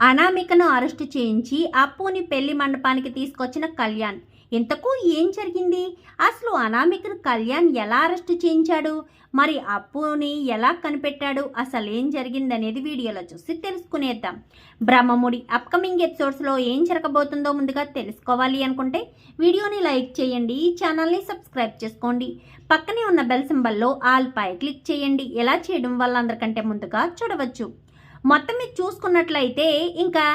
అనామికను arrest చేయించి అప్పుని పెళ్ళి మండపానికి తీసుకొచ్చిన కళ్యాణ్. ఇంతకు ఏం జరిగింది? అసలు అనామికను కళ్యాణ్ ఎలా అరెస్టు చేయించాడు? మరి అప్పుని ఎలా కనిపెట్టాడు? అసలు ఏం జరిగిందనేది వీడియోలో చూసి తెలుసుకునేద్దాం. బ్రహ్మముడి అప్కమింగ్ ఎపిసోడ్స్లో ఏం జరగబోతుందో ముందుగా తెలుసుకోవాలి అనుకుంటే వీడియోని లైక్ చేయండి ఈ ఛానల్ని సబ్స్క్రైబ్ చేసుకోండి. పక్కనే ఉన్న బెల్ సింబల్లో ఆల్ పై క్లిక్ చేయండి. ఎలా చేయడం వల్ల అందరికంటే ముందుగా చూడవచ్చు. మొత్తం మీద చూసుకున్నట్లయితే ఇంకా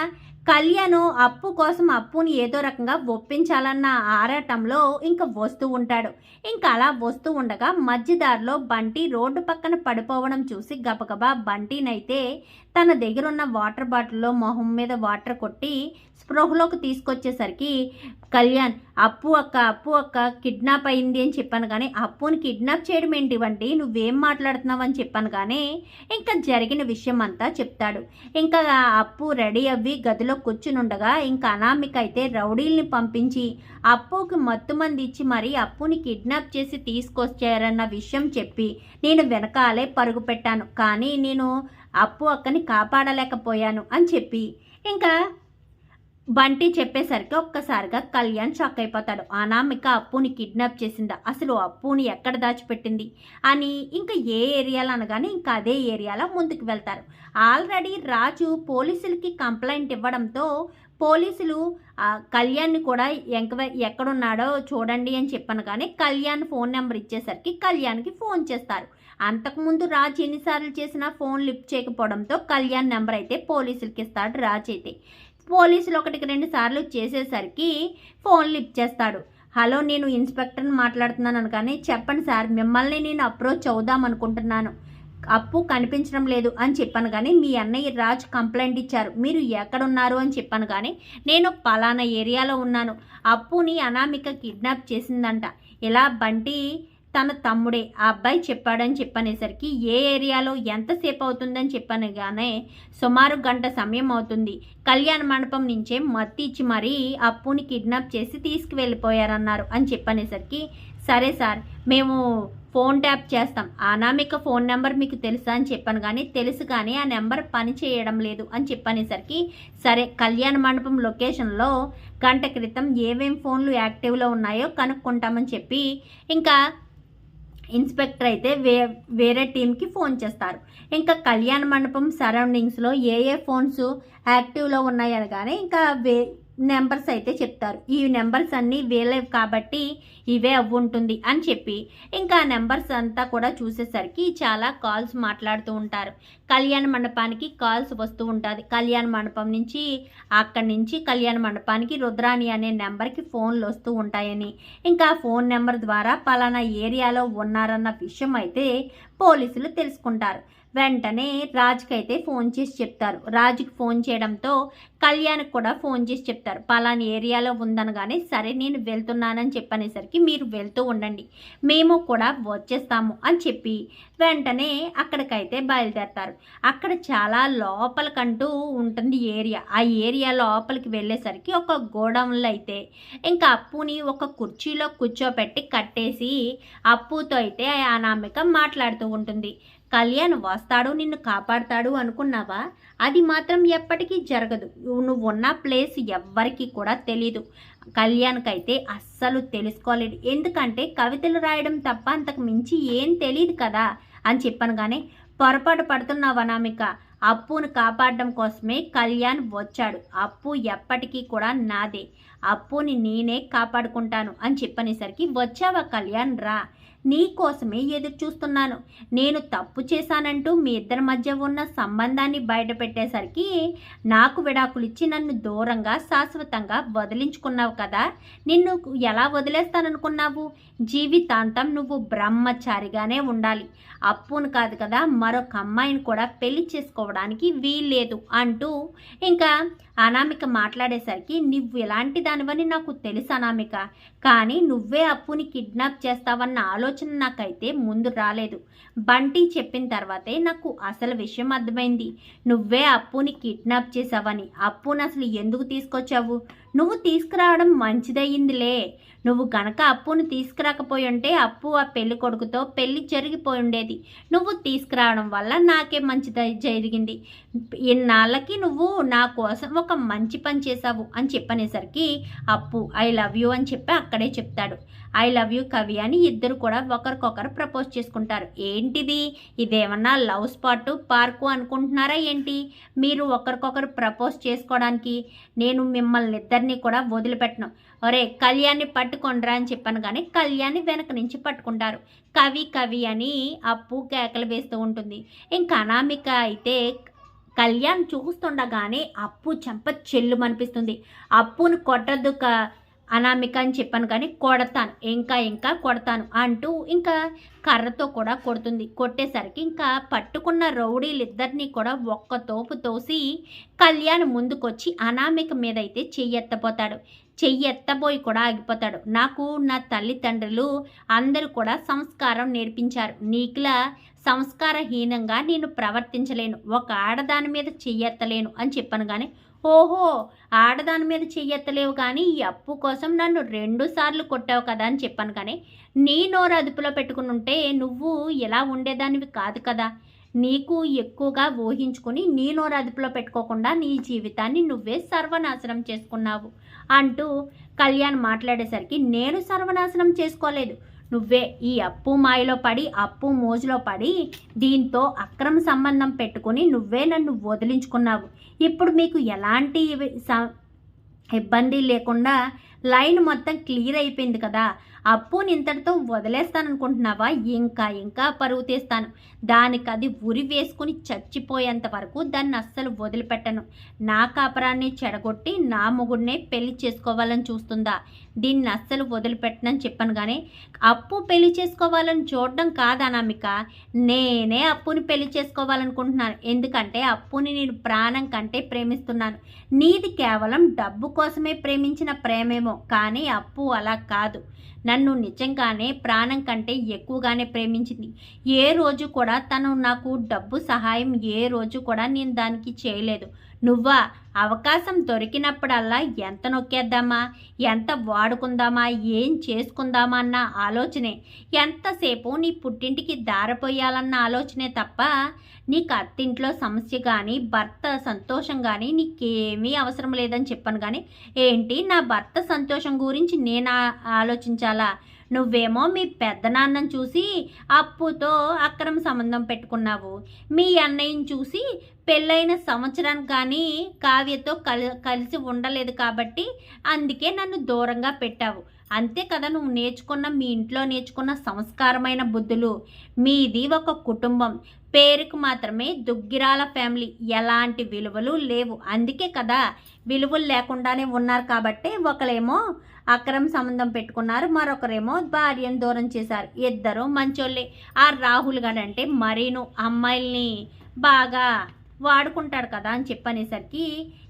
కళ్యాణ్ అప్పు కోసం అప్పుని ఏదో రకంగా ఒప్పించాలన్న ఆరాటంలో ఇంకా వస్తూ ఉంటాడు. ఇంకా అలా వస్తూ ఉండగా మధ్యదారిలో బంటి రోడ్డు పక్కన పడిపోవడం చూసి గబగబా బంటినైతే తన దగ్గర ఉన్న వాటర్ బాటిల్లో మొహం మీద వాటర్ కొట్టి స్పృహలోకి తీసుకొచ్చేసరికి కళ్యాణ్ అప్పు అక్క అప్పు అక్క కిడ్నాప్ అయింది అని చెప్పాను కానీ అప్పుని కిడ్నాప్ చేయడం ఏంటి వంటి నువ్వేం మాట్లాడుతున్నావు అని చెప్పాను కానీ ఇంకా జరిగిన విషయం అంతా చెప్తాడు. ఇంకా అప్పు రెడీ అవ్వి గదిలో కూర్చునుండగా ఇంకా అనామిక అయితే రౌడీల్ని పంపించి అప్పుకి మత్తు మంది ఇచ్చి మరీ అప్పుని కిడ్నాప్ చేసి తీసుకొచ్చారన్న విషయం చెప్పి నేను వెనకాలే పరుగు పెట్టాను. కానీ నేను అప్పు అక్కని కాపాడలేకపోయాను అని చెప్పి. ఇంకా బంటి చెప్పేసరికి ఒక్కసారిగా కళ్యాణ్ షాక్ అయిపోతాడు. అనామిక అప్పుని కిడ్నాప్ చేసిందా? అసలు అప్పుని ఎక్కడ దాచిపెట్టింది? అని ఇంకా ఏ ఏరియాలో అనగానే ఇంకా అదే ఏరియాలో ముందుకు వెళ్తారు. ఆల్రెడీ రాజు పోలీసులకి కంప్లైంట్ ఇవ్వడంతో పోలీసులు కళ్యాణ్ని కూడా ఎంక ఎక్కడున్నాడో చూడండి అని చెప్పాను కానీ కళ్యాణ్ ఫోన్ నెంబర్ ఇచ్చేసరికి కళ్యాణ్కి ఫోన్ చేస్తారు. అంతకుముందు రాజ్ ఎన్నిసార్లు చేసినా ఫోన్ లిఫ్ట్ చేయకపోవడంతో కళ్యాణ్ నెంబర్ అయితే పోలీసులకి ఇస్తాడు రాజ్ అయితే. పోలీసులు ఒకటికి రెండు సార్లు చేసేసరికి ఫోన్ లిఫ్ట్ చేస్తాడు. హలో నేను ఇన్స్పెక్టర్ని మాట్లాడుతున్నాను కానీ చెప్పండి సార్ మిమ్మల్ని నేను అప్రోచ్ అవుదాం అనుకుంటున్నాను. అప్పు కనిపించడం లేదు అని చెప్పాను కానీ మీ అన్నయ్య రాజ్ కంప్లైంట్ ఇచ్చారు. మీరు ఎక్కడున్నారు? అని చెప్పాను కానీ నేను పలానా ఏరియాలో ఉన్నాను. అప్పుని అనామిక కిడ్నాప్ చేసిందంట. ఇలా బంటి తన తమ్ముడే ఆ అబ్బాయి చెప్పాడని చెప్పనేసరికి ఏ ఏరియాలో ఎంతసేపు అవుతుందని చెప్పాను కానీ సుమారు గంట సమయం అవుతుంది. కళ్యాణ మండపం నుంచే మత్తి ఇచ్చి మరీ అప్పుని కిడ్నాప్ చేసి తీసుకువెళ్ళిపోయారన్నారు అని చెప్పనేసరికి సరే సార్ మేము ఫోన్ ట్యాప్ చేస్తాం. అనామిక ఫోన్ నెంబర్ మీకు తెలుసా అని చెప్పాను కానీ తెలుసు కానీ ఆ నెంబర్ పని చేయడం లేదు అని చెప్పనేసరికి సరే కళ్యాణ మండపం లొకేషన్లో గంట క్రితం ఏమేం ఫోన్లు యాక్టివ్లో ఉన్నాయో కనుక్కుంటామని చెప్పి ఇంకా ఇన్స్పెక్టర్ అయితే వే వేరే టీంకి ఫోన్ చేస్తారు. ఇంకా కళ్యాణ మండపం సరౌండింగ్స్లో ఏ ఏ ఫోన్స్ యాక్టివ్లో ఉన్నాయని కానీ ఇంకా వే నెంబర్స్ అయితే చెప్తారు. ఈ నెంబర్స్ అన్నీ వేలేవు కాబట్టి ఇవే అవ్వుంటుంది అని చెప్పి ఇంకా నెంబర్స్ అంతా కూడా చూసేసరికి చాలా కాల్స్ మాట్లాడుతూ ఉంటారు. కళ్యాణ మండపానికి కాల్స్ వస్తూ ఉంటుంది. కళ్యాణ మండపం నుంచి అక్కడి నుంచి కళ్యాణ మండపానికి రుద్రాణి అనే నెంబర్కి ఫోన్లు వస్తూ ఉంటాయని. ఇంకా ఫోన్ నెంబర్ ద్వారా పలానా ఏరియాలో ఉన్నారన్న విషయం అయితే పోలీసులు తెలుసుకుంటారు. వెంటనే రాజుకి అయితే ఫోన్ చేసి చెప్తారు. రాజుకి ఫోన్ చేయడంతో కళ్యాణ్కి కూడా ఫోన్ చేసి చెప్తారు. పలాని ఏరియాలో ఉందనగానే సరే నేను వెళ్తున్నానని చెప్పనేసరికి మీరు వెళ్తూ ఉండండి. మేము కూడా వచ్చేస్తాము అని చెప్పి వెంటనే అక్కడికైతే బయలుదేరతారు. అక్కడ చాలా లోపలికంటూ ఉంటుంది ఏరియా. ఆ ఏరియా లోపలికి వెళ్ళేసరికి ఒక గోడౌన్లో అయితే ఇంకా అప్పుని ఒక కుర్చీలో కూర్చోపెట్టి కట్టేసి అప్పుతో అయితే ఆ అనామిక మాట్లాడుతూ ఉంటుంది. కళ్యాణ్ వస్తాడు నిన్ను కాపాడతాడు అనుకున్నావా? అది మాత్రం ఎప్పటికీ జరగదు. నువ్వు నువ్వు ఉన్న ప్లేస్ ఎవ్వరికి కూడా తెలీదు. కళ్యాణ్కైతే అస్సలు తెలుసుకోలేదు. ఎందుకంటే కవితలు రాయడం తప్ప అంతకు మించి ఏం తెలియదు కదా అని చెప్పాను కానీ పొరపాటు పడుతున్నావు అనామిక అప్పును కాపాడడం కోసమే కళ్యాణ్ వచ్చాడు. అప్పు ఎప్పటికీ కూడా నాదే. అప్పుని నేనే కాపాడుకుంటాను అని చెప్పనేసరికి వచ్చావా కళ్యాణ్? రా. నీ కోసమే ఎదురు చూస్తున్నాను. నేను తప్పు చేశానంటూ మీ ఇద్దరి మధ్య ఉన్న సంబంధాన్ని బయటపెట్టేసరికి నాకు విడాకులిచ్చి నన్ను దూరంగా శాశ్వతంగా వదిలించుకున్నావు కదా. నిన్ను ఎలా వదిలేస్తాననుకున్నావు? జీవితాంతం నువ్వు బ్రహ్మచారిగానే ఉండాలి. అప్పును కాదు కదా మరొక అమ్మాయిని కూడా పెళ్ళి చేసుకోవడానికి వీల్లేదు అంటూ ఇంకా అనామిక మాట్లాడేసరికి నువ్వు ఎలాంటి దానివని నాకు తెలుసు అనామిక కానీ నువ్వే అప్పుని కిడ్నాప్ చేస్తావన్న ఆలోచన నాకైతే ముందు రాలేదు. బంటి చెప్పిన తర్వాతే నాకు అసలు విషయం అర్థమైంది. నువ్వే అప్పుని కిడ్నాప్ చేసావని అప్పుని అసలు ఎందుకు తీసుకొచ్చావు? నువ్వు తీసుకురావడం మంచిదయ్యిందిలే. నువ్వు గనక అప్పును తీసుకురాకపోయి ఉంటే అప్పు ఆ పెళ్ళి కొడుకుతో పెళ్ళి జరిగిపోయి ఉండేది నువ్వు తీసుకురావడం వల్ల నాకే మంచి జరిగింది. ఇన్నాళ్ళకి నువ్వు నా కోసం ఒక మంచి పని చేశావు అని చెప్పనేసరికి అప్పు ఐ లవ్ యూ అని చెప్పి అక్కడే చెప్తాడు. ఐ లవ్ యూ కవి అని ఇద్దరు కూడా ఒకరికొకరు ప్రపోజ్ చేసుకుంటారు. ఏంటిది? ఇదేమన్నా లవ్ స్పాట్ పార్కు అనుకుంటున్నారా ఏంటి? మీరు ఒకరికొకరు ప్రపోజ్ చేసుకోవడానికి నేను మిమ్మల్ని ఇద్దరిని కూడా వదిలిపెట్టను. ఒరే కళ్యాణ్ని పట్టుకొండ్రా అని చెప్పాను కానీ కళ్యాణ్ని వెనక నుంచి పట్టుకుంటారు. కవి కవి అని అప్పు కేకలు వేస్తూ ఉంటుంది. ఇంకా అనామిక అయితే కళ్యాణ్ చూస్తుండగానే అప్పు చెంప చెల్లు అనిపిస్తుంది అప్పును కొట్టద్దు కా అనామిక అని చెప్పాను కానీ కొడతాను. ఇంకా ఇంకా కొడతాను అంటూ ఇంకా కర్రతో కూడా కొడుతుంది. కొట్టేసరికి ఇంకా పట్టుకున్న రౌడీలిద్దరినీ కూడా ఒక్క తోపు తోసి కళ్యాణ్ ముందుకొచ్చి అనామిక మీద అయితే చెయ్యెత్తపోతాడు చెయ్యెత్తబోయి కూడా ఆగిపోతాడు. నాకు నా తల్లిదండ్రులు అందరూ కూడా సంస్కారం నేర్పించారు. నీకులా సంస్కారహీనంగా నేను ప్రవర్తించలేను. ఒక ఆడదాని మీద చెయ్యెత్తలేను అని చెప్పాను కానీ ఓహో ఆడదాని మీద చెయ్యెత్తలేవు కానీ ఈ అప్పు కోసం నన్ను రెండు సార్లు కొట్టావు కదా అని చెప్పాను కానీ నీ నోరు అదుపులో పెట్టుకుని ఉంటే నువ్వు ఇలా ఉండేదానివి కాదు కదా. నీకు ఎక్కువగా ఊహించుకుని నీ నోరు అదుపులో పెట్టుకోకుండా నీ జీవితాన్ని నువ్వే సర్వనాశనం చేసుకున్నావు అంటూ కళ్యాణ్ మాట్లాడేసరికి నేను సర్వనాశనం చేసుకోలేదు. నువ్వే ఈ అప్పు మాయలో పడి అప్పు మోజులో పడి దీంతో అక్రమ సంబంధం పెట్టుకుని నువ్వే నన్ను వదిలించుకున్నావు. ఇప్పుడు మీకు ఎలాంటి ఇబ్బంది లేకుండా లైన్ మొత్తం క్లియర్ అయిపోయింది కదా. అప్పుని ఇంతటితో వదిలేస్తాననుకుంటున్నావా? ఇంకా ఇంకా పరువు తీస్తాను. దానికి అది ఉరి వేసుకుని చచ్చిపోయేంత వరకు దాన్ని అస్సలు వదిలిపెట్టను. నా కాపరాన్ని చెడగొట్టి నా మొగుడినే పెళ్ళి చేసుకోవాలని చూస్తుందా? దీన్ని అస్సలు వదిలిపెట్టనని చెప్పాను కానీ అప్పు పెళ్ళి చేసుకోవాలని చూడడం కాదనామిక నేనే అప్పుని పెళ్ళి చేసుకోవాలనుకుంటున్నాను. ఎందుకంటే అప్పుని నేను ప్రాణం కంటే ప్రేమిస్తున్నాను. నీది కేవలం డబ్బు కోసమే ప్రేమించిన ప్రేమేమో కానీ అప్పు అలా కాదు. నన్ను నిజంగానే ప్రాణం కంటే ఎక్కువగానే ప్రేమించింది. ఏ రోజు కూడా తను నాకు డబ్బు సహాయం ఏ రోజు కూడా నేను దానికి చేయలేదు. నువ్వా? అవకాశం దొరికినప్పుడల్లా ఎంత నొక్కేద్దామా? ఎంత వాడుకుందామా? ఏం చేసుకుందామా అన్న ఆలోచనే. ఎంతసేపు నీ పుట్టింటికి దారపోయాలన్న ఆలోచనే తప్ప నీకు అత్తింట్లో సమస్య కానీ భర్త సంతోషం కానీ నీకేమీ అవసరం లేదని చెప్పాను కానీ ఏంటి నా భర్త సంతోషం గురించి నేను ఆలోచించాలా? నువ్వేమో మీ పెద్దనాన్నని చూసి అప్పుతో అక్రమ సంబంధం పెట్టుకున్నావు. మీ అన్నయ్యని చూసి పెళ్ళైన సంవత్సరానికి కానీ కావ్యతో కలి కలిసి ఉండలేదు కాబట్టి అందుకే నన్ను దూరంగా పెట్టావు. అంతే కదా నువ్వు నేర్చుకున్న మీ ఇంట్లో నేర్చుకున్న సంస్కారమైన బుద్ధులు. మీది ఒక కుటుంబం. పేరుకు మాత్రమే దుగ్గిరాల ఫ్యామిలీ. ఎలాంటి విలువలు లేవు. అందుకే కదా విలువలు లేకుండానే ఉన్నారు కాబట్టి ఒకరేమో అక్రమ సంబంధం పెట్టుకున్నారు మరొకరేమో భార్యను దూరం చేశారు. ఇద్దరు మంచోళ్ళే. ఆ రాహుల్ గారు అంటే మరీను అమ్మాయిల్ని బాగా వాడుకుంటాడు కదా అని చెప్పనేసరికి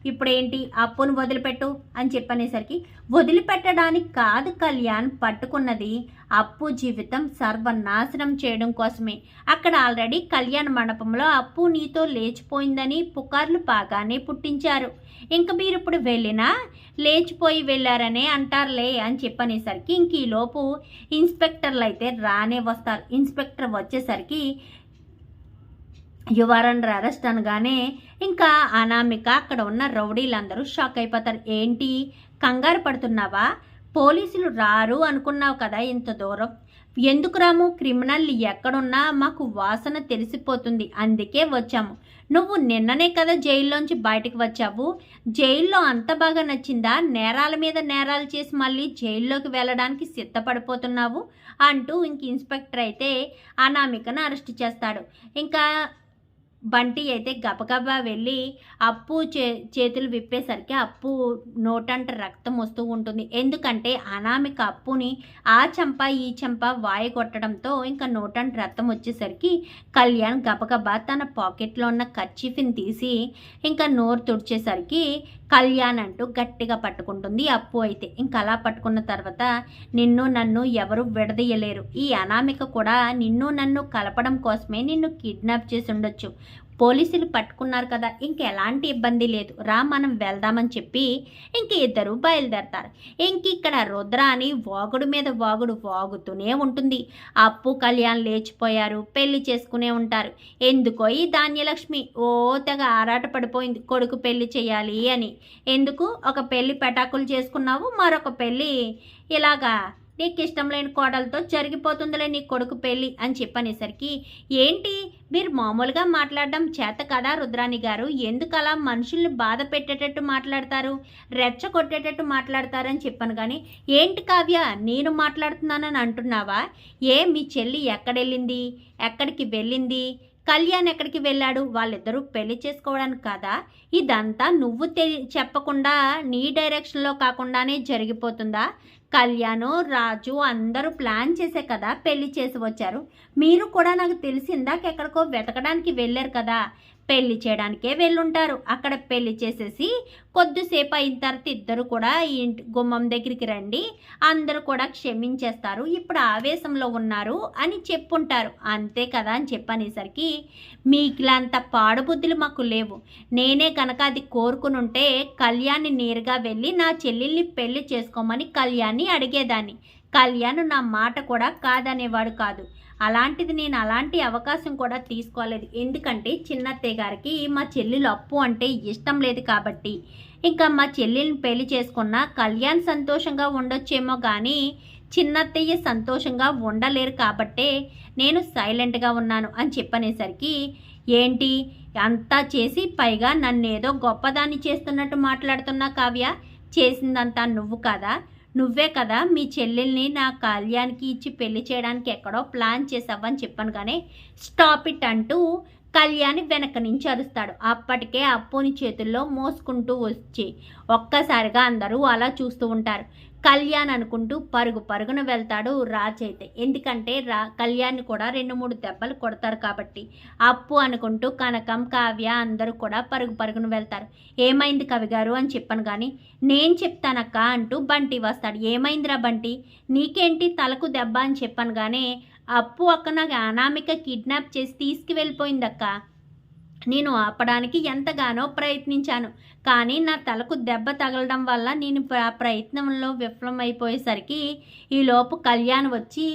ఇప్పుడేంటి? అప్పును వదిలిపెట్టు అని చెప్పనేసరికి వదిలిపెట్టడానికి కాదు కళ్యాణ్ పట్టుకున్నది అప్పు జీవితం సర్వనాశనం చేయడం కోసమే. అక్కడ ఆల్రెడీ కళ్యాణ మండపంలో అప్పు నీతో లేచిపోయిందని పుకార్లు బాగానే పుట్టించారు. ఇంక మీరు ఇప్పుడు వెళ్ళినా లేచిపోయి వెళ్ళారనే అంటారులే అని చెప్పనేసరికి ఇంక ఈలోపు ఇన్స్పెక్టర్లు అయితే రానే వస్తారు. ఇన్స్పెక్టర్ వచ్చేసరికి యువర్ అండర్ అరెస్ట్ అనగానే ఇంకా అనామిక అక్కడ ఉన్న రౌడీలందరూ షాక్ అయిపోతారు. ఏంటి? కంగారు పడుతున్నావా? పోలీసులు రారు అనుకున్నావు కదా ఇంత దూరం? ఎందుకు రాము? క్రిమినల్ ఎక్కడున్నా మాకు వాసన తెలిసిపోతుంది. అందుకే వచ్చాము. నువ్వు నిన్ననే కదా జైల్లోంచి బయటకు వచ్చావు. జైల్లో అంత బాగా నచ్చిందా? నేరాల మీద నేరాలు చేసి మళ్ళీ జైల్లోకి వెళ్ళడానికి సిద్ధపడిపోతున్నావు? అంటూ ఇంక ఇన్స్పెక్టర్ అయితే అనామికను అరెస్ట్ చేస్తాడు. ఇంకా బంటి అయితే గబగబా వెళ్ళి అప్పు చే చేతులు విప్పేసరికి అప్పు నోటంట రక్తం వస్తూ ఉంటుంది. ఎందుకంటే అనామిక అప్పుని ఆ చెంప ఈ చెంప వాయి కొట్టడంతో ఇంకా నోటంట రక్తం వచ్చేసరికి కళ్యాణ్ గబగబా తన పాకెట్లో ఉన్న కర్చీఫ్ని తీసి ఇంకా నోరు తుడిచేసరికి కళ్యాణ్ అంటూ గట్టిగా పట్టుకుంటుంది అప్పు అయితే. ఇంకా అలా పట్టుకున్న తర్వాత నిన్ను నన్ను ఎవరు విడదీయలేరు. ఈ అనామిక కూడా నిన్ను నన్ను కలపడం కోసమే నిన్ను కిడ్నాప్ చేసి ఉండొచ్చు. పోలీసులు పట్టుకున్నారు కదా ఇంక ఎలాంటి ఇబ్బంది లేదు. రా మనం వెళ్దామని చెప్పి ఇంక ఇద్దరు బయలుదేరతారు. ఇంక ఇక్కడ రుద్ర అని వాగుడు మీద వాగుడు వాగుతూనే ఉంటుంది. అప్పు కళ్యాణ్ లేచిపోయారు పెళ్ళి చేసుకునే ఉంటారు. ఎందుకో ఈ ధాన్యలక్ష్మి? ఓ తెగ ఆరాట పడిపోయింది. కొడుకు పెళ్ళి చేయాలి అని. ఎందుకు? ఒక పెళ్ళి పెటాకులు చేసుకున్నావు మరొక పెళ్ళి ఇలాగా నీకు ఇష్టం లేని కోడలతో జరిగిపోతుందిలే నీ కొడుకు పెళ్ళి అని చెప్పనేసరికి ఏంటి? మీరు మామూలుగా మాట్లాడడం చేత కదా రుద్రాణి గారు? ఎందుకు అలా మనుషుల్ని బాధ పెట్టేటట్టు మాట్లాడతారు? రెచ్చ కొట్టేటట్టు మాట్లాడతారని చెప్పాను కానీ ఏంటి కావ్య? నేను మాట్లాడుతున్నానని అంటున్నావా? ఏ మీ చెల్లి ఎక్కడెళ్ళింది? ఎక్కడికి వెళ్ళింది? కళ్యాణ్ ఎక్కడికి వెళ్ళాడు? వాళ్ళిద్దరూ పెళ్ళి చేసుకోవడానికి కదా? ఇదంతా నువ్వు తె చెప్పకుండా నీ డైరెక్షన్లో కాకుండానే జరిగిపోతుందా? కళ్యాణ్ రాజు అందరూ ప్లాన్ చేసే కదా పెళ్ళి చేసి వచ్చారు. మీరు కూడా నాకు తెలిసి ఇందాక ఎక్కడికో వెతకడానికి వెళ్ళారు కదా? పెళ్ళి చేయడానికే వెళ్ళుంటారు. అక్కడ పెళ్ళి చేసేసి కొద్దిసేపు అయిన తర్వాత ఇద్దరు కూడా ఈ ఇంటి గుమ్మం దగ్గరికి రండి. అందరూ కూడా క్షమించేస్తారు. ఇప్పుడు ఆవేశంలో ఉన్నారు అని చెప్పుంటారు. అంతే కదా అని చెప్పనేసరికి మీకులంత పాడుబుద్ధులు మాకు లేవు. నేనే కనుక అది కోరుకుని ఉంటే కళ్యాణ్ని నేరుగా వెళ్ళి నా చెల్లెల్ని పెళ్ళి చేసుకోమని కళ్యాణ్ని అడిగేదాన్ని. కళ్యాణ్ నా మాట కూడా కాదనేవాడు కాదు. అలాంటిది నేను అలాంటి అవకాశం కూడా తీసుకోలేదు. ఎందుకంటే చిన్నత్తయ్య గారికి మా చెల్లెలు అప్పు అంటే ఇష్టం లేదు కాబట్టి. ఇంకా మా చెల్లెల్ని పెళ్ళి చేసుకున్న కళ్యాణ్ సంతోషంగా ఉండొచ్చేమో కానీ చిన్నత్తయ్య సంతోషంగా ఉండలేరు కాబట్టే నేను సైలెంట్గా ఉన్నాను అని చెప్పనేసరికి ఏంటి? అంతా చేసి పైగా నన్నేదో గొప్పదాన్ని చేస్తున్నట్టు మాట్లాడుతున్నా కావ్య? చేసిందంతా నువ్వు కదా? నువ్వే కదా మీ చెల్లెల్ని నా కళ్యాణ్కి ఇచ్చి పెళ్ళి చేయడానికి ఎక్కడో ప్లాన్ చేసావని చెప్పాను కానీ స్టాప్ ఇట్ అంటూ కళ్యాణి వెనక నుంచి అరుస్తాడు. అప్పటికే అప్పుని చేతుల్లో మోసుకుంటూ వచ్చి ఒక్కసారిగా అందరూ అలా చూస్తూ ఉంటారు. కళ్యాణ్ అనుకుంటూ పరుగు పరుగున వెళ్తాడు రాజ్ అయితే. ఎందుకంటే రా కళ్యాణ్ కూడా రెండు మూడు దెబ్బలు కొడతారు కాబట్టి. అప్పు అనుకుంటూ కనకం కావ్య అందరూ కూడా పరుగు పరుగున వెళ్తారు. ఏమైంది కవి గారు అని చెప్పాను కానీ నేను చెప్తానక్క అంటూ బంటి వస్తాడు. ఏమైందిరా బంటి? నీకేంటి తలకు దెబ్బ అని చెప్పాను కానీ అప్పు అక్క నాకు అనామిక కిడ్నాప్ చేసి తీసుకువెళ్ళిపోయిందక్క. నేను ఆపడానికి ఎంతగానో ప్రయత్నించాను కానీ నా తలకు దెబ్బ తగలడం వల్ల నేను ఆ ప్రయత్నంలో విఫలమైపోయేసరికి ఈలోపు కళ్యాణ్ వచ్చి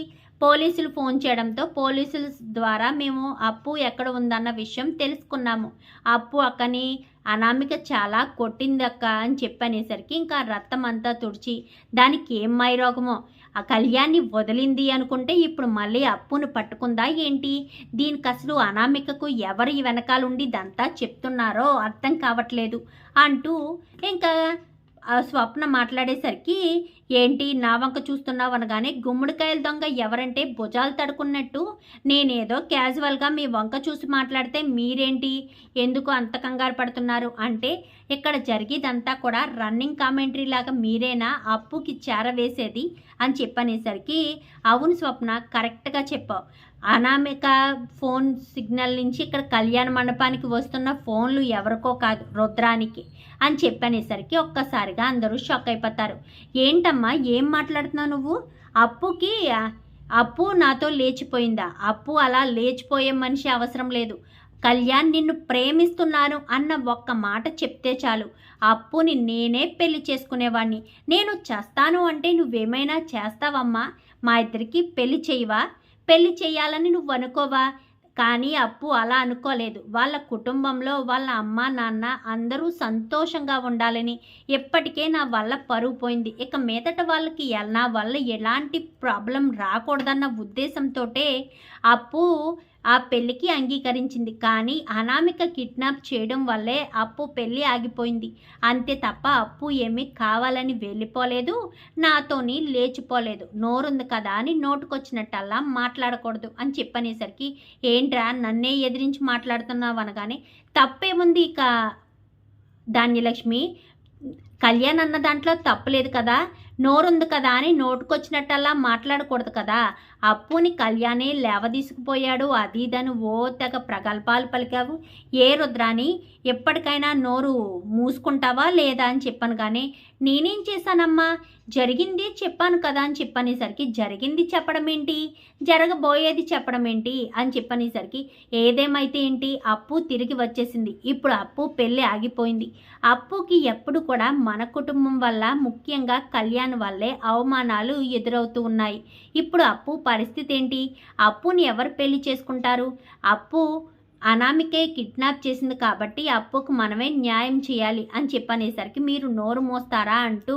పోలీసులు ఫోన్ చేయడంతో పోలీసుల ద్వారా మేము అప్పు ఎక్కడ ఉందన్న విషయం తెలుసుకున్నాము. అప్పు అక్కని అనామిక చాలా కొట్టిందక్క అని చెప్పనేసరికి ఇంకా రక్తం అంతా తుడిచి దానికి ఏం మైరోగమో ఆ కళ్యాణ్ని వదిలింది అనుకుంటే ఇప్పుడు మళ్ళీ అప్పును పట్టుకుందా ఏంటి? దీనికి అసలు అనామికకు ఎవరి ఈ వెనకాలండి ఇదంతా చెప్తున్నారో అర్థం కావట్లేదు అంటూ ఇంకా స్వప్న మాట్లాడేసరికి ఏంటి నా వంక చూస్తున్నావు అనగానే గుమ్మడికాయల దొంగ ఎవరంటే భుజాలు తడుకున్నట్టు నేనేదో క్యాజువల్గా మీ వంక చూసి మాట్లాడితే మీరేంటి? ఎందుకు అంత కంగారు పడుతున్నారు? అంటే ఇక్కడ జరిగేదంతా కూడా రన్నింగ్ కామెంటరీ లాగా మీరేనా? అప్పుకి చేరవేసేది? అని చెప్పనేసరికి అవును స్వప్న కరెక్ట్గా చెప్పావు. అనామిక ఫోన్ సిగ్నల్ నుంచి ఇక్కడ కళ్యాణ మండపానికి వస్తున్న ఫోన్లు ఎవరికో కాదు రుద్రానికి అని చెప్పనేసరికి ఒక్కసారిగా అందరూ షాక్ అయిపోతారు. ఏంటమ్మా ఏం మాట్లాడుతున్నావు నువ్వు? అప్పుకి అప్పు నాతో లేచిపోయిందా? అప్పు అలా లేచిపోయే మనిషి అవసరం లేదు. కళ్యాణ్ నిన్ను ప్రేమిస్తున్నాను అన్న ఒక్క మాట చెప్తే చాలు. అప్పుని నేనే పెళ్ళి చేసుకునేవాడిని నేను చేస్తాను అంటే నువ్వేమైనా చేస్తావమ్మా? మా ఇద్దరికి పెళ్ళి చేయవా? పెళ్ళి చేయాలని నువ్వు అనుకోవా? కానీ అప్పు అలా అనుకోలేదు. వాళ్ళ కుటుంబంలో వాళ్ళ అమ్మ నాన్న అందరూ సంతోషంగా ఉండాలని ఎప్పటికే నా వల్ల పరువు పోయింది. ఇక మీదట వాళ్ళకి నా వల్ల ఎలాంటి ప్రాబ్లం రాకూడదన్న ఉద్దేశంతో అప్పు ఆ పెళ్ళికి అంగీకరించింది. కానీ అనామిక కిడ్నాప్ చేయడం వల్లే అప్పు పెళ్ళి ఆగిపోయింది. అంతే తప్ప అప్పు ఏమీ కావాలని వెళ్ళిపోలేదు. నాతోని లేచిపోలేదు. నోరుంది కదా అని నోటుకొచ్చినట్టల్లా మాట్లాడకూడదు అని చెప్పనేసరికి ఏంట్రా నన్నే ఎదిరించి మాట్లాడుతున్నావు అనగానే తప్పేముంది ఇక ధాన్యలక్ష్మి? కళ్యాణ్ అన్న దాంట్లో తప్పులేదు కదా? నోరుంది కదా అని నోటుకొచ్చినట్టల్లా మాట్లాడకూడదు కదా? అప్పుని కళ్యాణే లేవదీసుకుపోయాడు. అది ఇదని ఓ తెగ ప్రగల్భాలు పలికావు. ఏ రుద్రాని ఎప్పటికైనా నోరు మూసుకుంటావా లేదా అని చెప్పాను కానీ నేనేం చేశానమ్మా? జరిగింది చెప్పాను కదా అని చెప్పనేసరికి జరిగింది చెప్పడం ఏంటి? జరగబోయేది చెప్పడం ఏంటి? అని చెప్పనేసరికి ఏదేమైతే ఏంటి? అప్పు తిరిగి వచ్చేసింది. ఇప్పుడు అప్పు పెళ్ళి ఆగిపోయింది. అప్పుకి ఎప్పుడు కూడా మన కుటుంబం వల్ల ముఖ్యంగా కళ్యాణ్ వల్లే అవమానాలు ఎదురవుతూ ఉన్నాయి. ఇప్పుడు అప్పు పరిస్థితి ఏంటి? అప్పుని ఎవరు పెళ్ళి చేసుకుంటారు? అప్పు అనామికే కిడ్నాప్ చేసింది కాబట్టి అప్పుకు మనమే న్యాయం చేయాలి అని చెప్పనేసరికి మీరు నోరు మోస్తారా అంటూ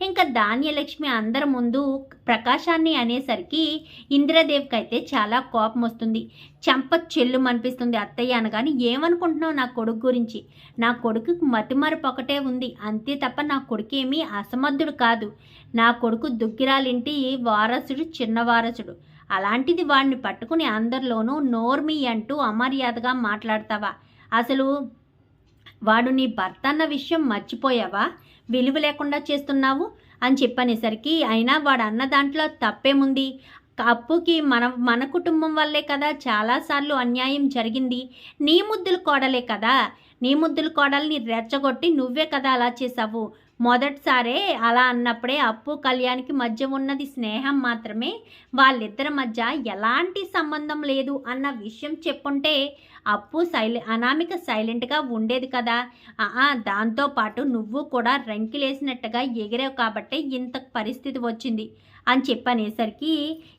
ఇంకా ధాన్యలక్ష్మి అందరి ముందు ప్రకాశాన్ని అనేసరికి ఇంద్రదేవ్కి అయితే చాలా కోపం వస్తుంది. చెంప చెల్లు అనిపిస్తుంది అత్తయ్య అనగాని ఏమనుకుంటున్నావు నా కొడుకు గురించి? నా కొడుకుకి మతిమరపు ఒకటే ఉంది. అంతే తప్ప నా కొడుకు ఏమీ అసమర్థుడు కాదు. నా కొడుకు దుగ్గిరాలింటి వారసుడు చిన్న వారసుడు. అలాంటిది వాడిని పట్టుకుని అందరిలోనూ నోర్మి అంటూ అమర్యాదగా మాట్లాడతావా? అసలు వాడు నీ భర్త అన్న విషయం మర్చిపోయావా? విలువ లేకుండా చేస్తున్నావు అని చెప్పనేసరికి అయినా వాడు అన్న దాంట్లో తప్పేముంది? అప్పుకి మన మన కుటుంబం వల్లే కదా చాలాసార్లు అన్యాయం జరిగింది. నీ ముద్దులు కోడలే కదా? నీ ముద్దులు కోడల్ని రెచ్చగొట్టి నువ్వే కదా అలా చేసావు మొదటిసారే అలా అన్నప్పుడే అప్పు కళ్యాణ్కి మధ్య ఉన్నది స్నేహం మాత్రమే. వాళ్ళిద్దరి మధ్య ఎలాంటి సంబంధం లేదు అన్న విషయం చెప్పుంటే అప్పు సైలె అనామిక సైలెంట్గా ఉండేది కదా. దాంతోపాటు నువ్వు కూడా రంకిలేసినట్టుగా ఎగిరావు కాబట్టి ఇంత పరిస్థితి వచ్చింది. అని చెప్పనేసరికి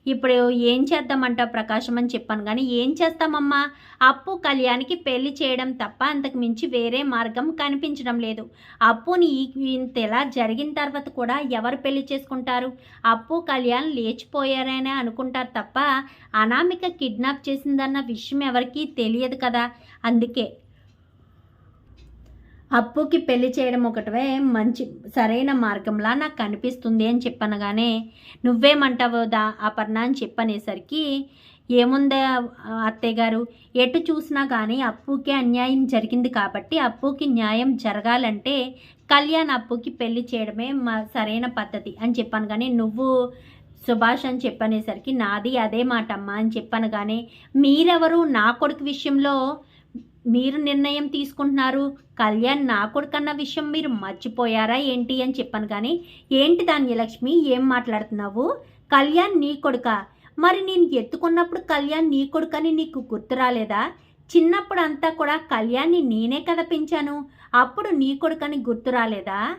ఇప్పుడు ఏం చేద్దామంటావు ప్రకాశం అని చెప్పాను కానీ ఏం చేస్తామమ్మా? అప్పు కళ్యాణ్కి పెళ్ళి చేయడం తప్ప అంతకు మించి వేరే మార్గం కనిపించడం లేదు. అప్పుని ఇంత ఇలా జరిగిన తర్వాత కూడా ఎవరు పెళ్ళి చేసుకుంటారు? అప్పు కళ్యాణ్ లేచిపోయారనే అనుకుంటారు తప్ప అనామిక కిడ్నాప్ చేసిందన్న విషయం ఎవరికీ తెలియదు కదా. అందుకే అప్పుకి పెళ్ళి చేయడం ఒకటవే మంచి సరైన మార్గంలా నాకు కనిపిస్తుంది అని చెప్పనగానే నువ్వేమంటావు దా అపర్ణ అని చెప్పనేసరికి ఏముందా అత్తయ్య గారు ఎటు చూసినా కానీ అప్పుకి అన్యాయం జరిగింది కాబట్టి అప్పుకి న్యాయం జరగాలంటే కళ్యాణ్ అప్పుకి పెళ్ళి చేయడమే మా సరైన పద్ధతి అని చెప్పాను కానీ నువ్వు సుభాష్ అని చెప్పనేసరికి నాది అదే మాట అమ్మా అని చెప్పాను కానీ మీరెవరు? నా కొడుకు విషయంలో మీరు నిర్ణయం తీసుకుంటున్నారు. కళ్యాణ్ నా కొడుకన్న విషయం మీరు మర్చిపోయారా ఏంటి అని చెప్పాను కానీ ఏంటి ధాన్యలక్ష్మి ఏం మాట్లాడుతున్నావు? కళ్యాణ్ నీ కొడుక. మరి నేను ఎత్తుకున్నప్పుడు కళ్యాణ్ నీ కొడుకని నీకు గుర్తు రాలేదా? చిన్నప్పుడు అంతా కూడా కళ్యాణ్ని నేనే కదా పెంచాను. అప్పుడు నీ కొడుకని గుర్తు రాలేదా?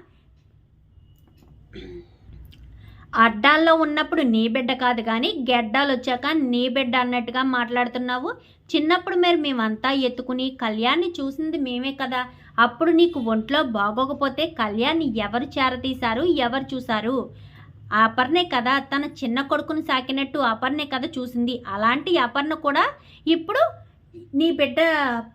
అడ్డాల్లో ఉన్నప్పుడు నీ బిడ్డ కాదు కానీ గెడ్డాలు వచ్చాక నీ బిడ్డ అన్నట్టుగా మాట్లాడుతున్నావు. చిన్నప్పుడు మరి మేమంతా ఎత్తుకుని కళ్యాణ్ని చూసింది మేమే కదా. అప్పుడు నీకు ఒంట్లో బాగోకపోతే కళ్యాణ్ని ఎవరు చేరతీశారు ఎవరు చూశారు? అపర్ణే కదా తన చిన్న కొడుకుని సాకినట్టు అపర్ణే కదా చూసింది. అలాంటి అపర్ణ కూడా ఇప్పుడు నీ బిడ్డ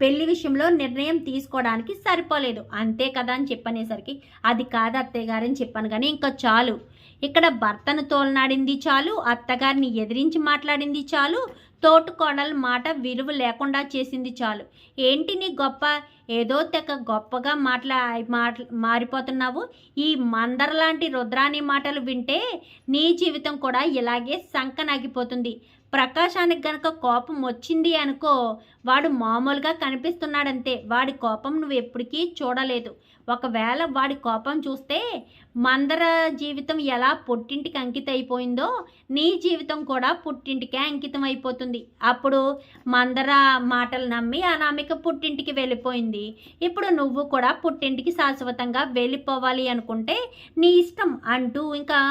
పెళ్ళి విషయంలో నిర్ణయం తీసుకోవడానికి సరిపోలేదు. అంతే కదా అని చెప్పనేసరికి అది కాదు అత్తయ్య గారని చెప్పాను కానీ ఇంకా చాలు. ఇక్కడ భర్తను తోలనాడింది చాలు అత్తగారిని ఎదిరించి మాట్లాడింది చాలు తోటుకోడల మాట విలువ లేకుండా చేసింది చాలు. ఏంటి నీ గొప్ప? ఏదో తెగ గొప్పగా మాట్లా మాట్లా మారిపోతున్నావు. ఈ మందర లాంటి రుద్రాని మాటలు వింటే నీ జీవితం కూడా ఇలాగే సంకనాగిపోతుంది. ప్రకాశానికి గనక కోపం వచ్చింది అనుకో వాడు మామూలుగా కనిపిస్తున్నాడంతే. వాడి కోపం నువ్వు ఎప్పటికీ చూడలేదు. ఒకవేళ వాడి కోపం చూస్తే మందర జీవితం ఎలా పుట్టింటికి అంకితం అయిపోయిందో నీ జీవితం కూడా పుట్టింటికే అంకితం అయిపోతుంది. అప్పుడు మందర మాటలు నమ్మి అనామిక పుట్టింటికి వెళ్ళిపోయింది. ఇప్పుడు నువ్వు కూడా పుట్టింటికి శాశ్వతంగా వెళ్ళిపోవాలి అనుకుంటే నీ ఇష్టం అంటూ ఇంకా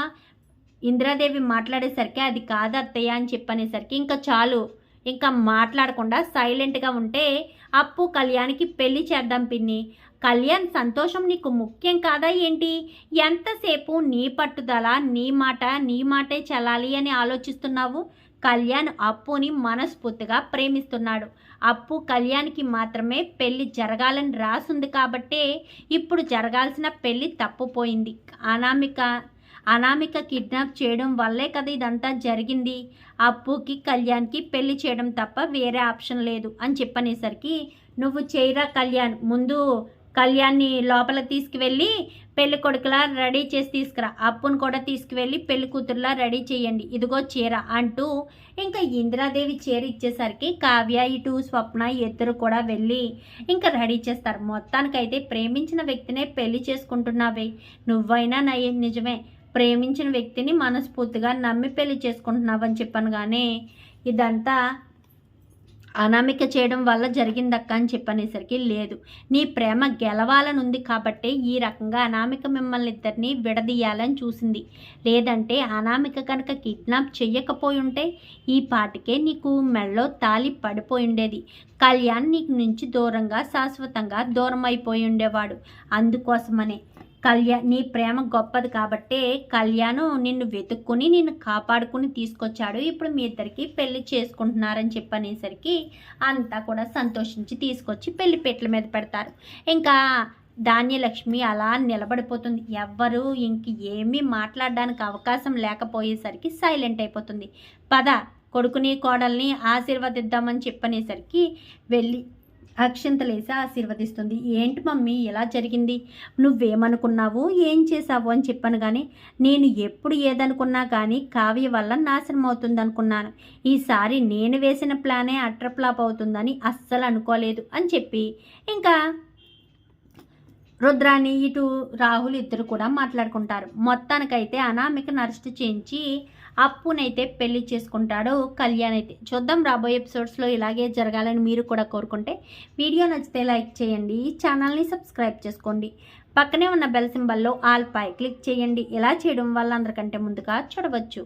ఇందిరాదేవి మాట్లాడేసరికి అది కాదు అత్తయ్య అని చెప్పనేసరికి ఇంకా చాలు. ఇంకా మాట్లాడకుండా సైలెంట్గా ఉంటే అప్పు కళ్యాణ్కి పెళ్ళి చేద్దాం పిన్ని. కళ్యాణ్ సంతోషం నీకు ముఖ్యం కాదా ఏంటి? ఎంతసేపు నీ పట్టుదల నీ మాట నీ మాటే చలాలి అని ఆలోచిస్తున్నావు? కళ్యాణ్ అప్పుని మనస్ఫూర్తిగా ప్రేమిస్తున్నాడు. అప్పు కళ్యాణ్కి మాత్రమే పెళ్ళి జరగాలని రాసుంది కాబట్టే ఇప్పుడు జరగాల్సిన పెళ్ళి తప్పుపోయింది. అనామిక అనామిక కిడ్నాప్ చేయడం వల్లే కదా ఇదంతా జరిగింది. అప్పుకి కళ్యాణ్కి పెళ్ళి చేయడం తప్ప వేరే ఆప్షన్ లేదు అని చెప్పనేసరికి నువ్వు చేయరా కళ్యాణ్ ముందు కళ్యాణ్ని లోపలికి తీసుకువెళ్ళి పెళ్ళి కొడుకులా రెడీ చేసి తీసుకురా. అప్పును కూడా తీసుకువెళ్ళి పెళ్ళి కూతురులా రెడీ చేయండి. ఇదిగో చీర అంటూ ఇంకా ఇందిరాదేవి చీర ఇచ్చేసరికి కావ్య ఇటు స్వప్న ఇద్దరు కూడా వెళ్ళి ఇంకా రెడీ చేస్తారు. మొత్తానికైతే ప్రేమించిన వ్యక్తినే పెళ్ళి చేసుకుంటున్నావే. నువ్వైనా నయ నిజమే. ప్రేమించిన వ్యక్తిని మనస్ఫూర్తిగా నమ్మి పెళ్ళి చేసుకుంటున్నావని చెప్పాను కానీ ఇదంతా అనామిక చేయడం వల్ల జరిగిందక్క అని చెప్పనేసరికి లేదు. నీ ప్రేమ గెలవాలనుంది కాబట్టి ఈ రకంగా అనామిక మిమ్మల్ని ఇద్దరిని విడదీయాలని చూసింది. లేదంటే అనామిక కనుక కిడ్నాప్ చెయ్యకపోయి ఉంటే ఈ పాటికే నీకు మెళ్ళో తాలి పడిపోయి ఉండేది కళ్యాణ్ నీకు నుంచి దూరంగా శాశ్వతంగా దూరం అయిపోయి ఉండేవాడు అందుకోసమనే. కళ్యాణ్ నీ ప్రేమ గొప్పది కాబట్టే కళ్యాణ్ నిన్ను వెతుక్కుని నిన్ను కాపాడుకుని తీసుకొచ్చాడు. ఇప్పుడు మీ ఇద్దరికి పెళ్ళి చేసుకుంటున్నారని చెప్పనేసరికి అంతా కూడా సంతోషించి తీసుకొచ్చి పెళ్ళి పెట్ల మీద పెడతారు. ఇంకా ధాన్యలక్ష్మి అలా నిలబడిపోతుంది. ఎవ్వరు ఇంక ఏమీ మాట్లాడడానికి అవకాశం లేకపోయేసరికి సైలెంట్ అయిపోతుంది. పద కొడుకుని కోడల్ని ఆశీర్వదిద్దామని చెప్పనేసరికి వెళ్ళి అక్షంతలేసి ఆశీర్వదిస్తుంది. ఏంటి మమ్మీ ఇలా జరిగింది? నువ్వేమనుకున్నావు? ఏం చేసావు అని చెప్పాను కానీ నేను ఎప్పుడు ఏదనుకున్నా కానీ కావ్య వల్ల నాశనం అవుతుంది అనుకున్నాను ఈసారి నేను వేసిన ప్లానే అట్రప్లాప్ అవుతుందని అస్సలు అనుకోలేదు అని చెప్పి. ఇంకా రుద్రాని ఇటు రాహుల్ ఇద్దరు కూడా మాట్లాడుకుంటారు. మొత్తానికైతే అనామికను అరెస్ట్ చేయించి అప్పునైతే పెళ్ళి చేసుకుంటాడు కళ్యాణ్ అయితే చూద్దాం రాబోయే ఎపిసోడ్స్లో ఇలాగే జరగాలని మీరు కూడా కోరుకుంటే వీడియో నచ్చితే లైక్ చేయండి ఛానల్ని సబ్స్క్రైబ్ చేసుకోండి. పక్కనే ఉన్న బెల్ సింబల్లో ఆల్ పై క్లిక్ చేయండి. ఇలా చేయడం వల్ల అందరికంటే ముందుగా చూడవచ్చు.